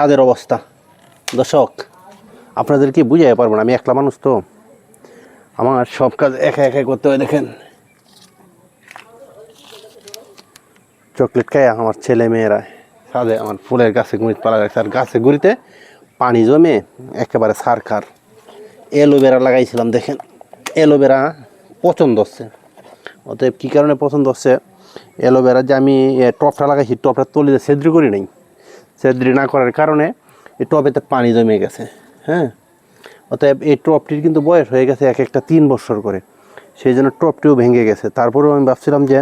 তাদের অবস্থা। দর্শক, আপনাদেরকে বুঝাই পারব না, আমি একলা মানুষ তো। আমার সব কাজ একা একা করতে হয়, দেখেন। চকলেট খায় আমার ছেলে মেয়েরা, সাদে আমার ফুলের গাছে গুঁড়িতে পালা রাখছে আর গাছে গুঁড়িতে পানি জমে একেবারে সার খার অ্যালোভেরা লাগাইছিলাম, দেখেন। অ্যালোভেরা পছন্দ হচ্ছে। অতএব কী কারণে পছন্দ হচ্ছে? অ্যালোভেরা যে আমি টপটা লাগাইছি, টপটা তলিতে সেদ্রি করি নাই। সেদ্রি না করার কারণে এই টবেতে পানি জমে গেছে হ্যাঁ? অতএব এই টপটির কিন্তু বয়স হয়ে গেছে এক একটা তিন বছর করে। সেই জন্য টপটিও ভেঙে গেছে। তারপরেও আমি ভাবছিলাম যে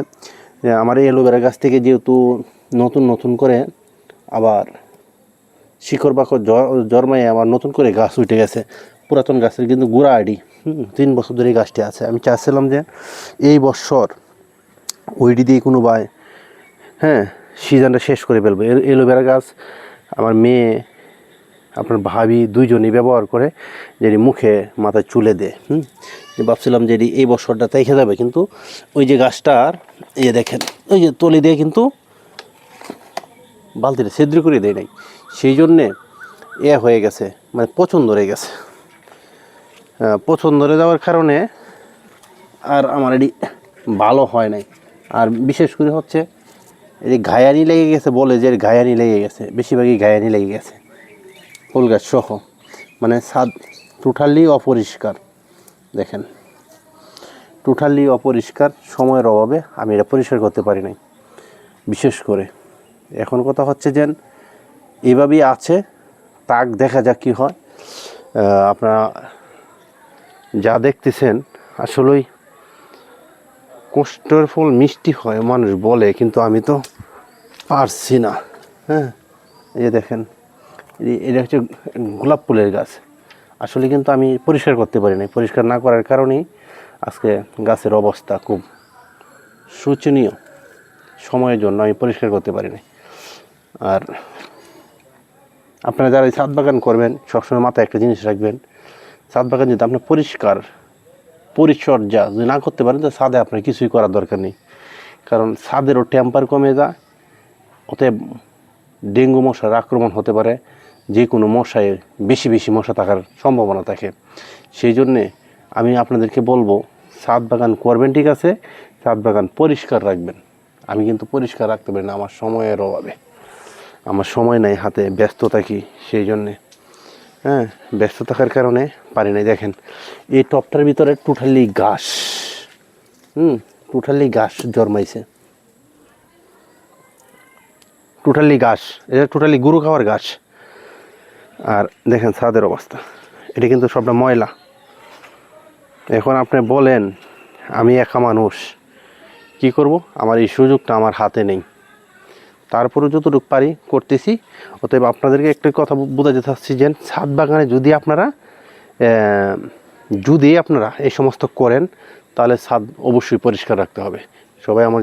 আমার এই অ্যালোভেরা গাছ থেকে যেহেতু নতুন নতুন করে আবার শিকড় বাকড় জন্মায় আমার নতুন করে গাছ উঠে গেছে। পুরাতন গাছের কিন্তু গুড়া আড়ি তিন বছর ধরে গাছটি আছে। আমি চাচ্ছিলাম যে এই বছর ওইটি দিয়ে কোনো বাই হ্যাঁ সিজনটা শেষ করে ফেলব। এলোভেরা গাছ আমার মেয়ে, আপনার ভাবি দুইজনই ব্যবহার করে যেটি মুখে মাথায় চুলে দেয়, হুম? ভাবছিলাম যে এই বছরটা দেখে যাবে, কিন্তু ওই যে গাছটার, এই যে দেখেন, ওই যে তলি দিয়ে কিন্তু বালতিটা ছিদ্র করে দেয় নাই। সেই জন্যে এ হয়ে গেছে মানে পছন্দ রয়ে গেছে। পছন্দ রয়ে যাওয়ার কারণে আর আমার এটি ভালো হয় নাই। আর বিশেষ করে হচ্ছে এই যে ঘায়ানি লেগে গেছে বলে যে ঘায়ানি লেগে গেছে, বেশিরভাগই ঘায়ানি লেগে গেছে। ফুল গাছ সহ মানে ছাদ টোটালি অপরিষ্কার, দেখেন। টোটালি অপরিষ্কার, সময়ের অভাবে আমি এটা পরিষ্কার করতে পারি নাই। বিশেষ করে, এখন কথা হচ্ছে যে এভাবেই আছে, তাক দেখা যাক কী হয়। আপনারা যা দেখতেছেন, আসলেই কষ্টের ফল মিষ্টি হয়, মানুষ বলে, কিন্তু আমি তো পারছি না। হ্যাঁ? এই যে দেখেন এটা হচ্ছে গোলাপ ফুলের গাছ। আসলে কিন্তু আমি পরিষ্কার করতে পারি না পরিষ্কার না করার কারণেই আজকে গাছের অবস্থা খুব শোচনীয়। সময়ের জন্য আমি পরিষ্কার করতে পারি না আর আপনারা যারা ছাদ বাগান করবেন, সবসময় মাথায় একটা জিনিস রাখবেন, ছাদ বাগান যদি আপনি পরিষ্কার পরিচর্যা যদি না করতে পারেন তো ছাদে আপনার কিছুই করার দরকার নেই। কারণ ছাদেরও টেম্পার কমে যায়, অতএব ডেঙ্গু মশার আক্রমণ হতে পারে যে কোনো মশায় বেশি বেশি মশা থাকার সম্ভাবনা থাকে। সেই জন্যে আমি আপনাদেরকে বলব ছাদ বাগান করবেন ঠিক আছে ছাদ বাগান পরিষ্কার রাখবেন। আমি কিন্তু পরিষ্কার রাখতে পারি না, আমার সময়ের অভাবে। আমার সময় নাই, হাতে ব্যস্ত থাকি, সেই জন্যে। হ্যাঁ ব্যস্ত থাকার কারণে পারি নাই। দেখেন, এই টপটার ভিতরে টোটালি ঘাস। হুম টোটালি ঘাস জন্মাইছে। টোটালি ঘাস, এটা টোটালি গরু খাওয়ার ঘাস। আর দেখেন ছাদের অবস্থা। এটা কিন্তু সবটা ময়লা। এখন আপনি বলেন, আমি একা মানুষ, কি করব? আমার এই সুযোগটা আমার হাতে নেই। তারপরেও যতটুকু পারি করতেছি। অতএব আপনাদেরকে একটা কথা বোঝা বোঝাতে চাচ্ছি যে, ছাদ বাগানে যদি আপনারা যদি আপনারা এই সমস্ত করেন, তাহলে ছাদ অবশ্যই পরিষ্কার রাখতে হবে। সবাই আমার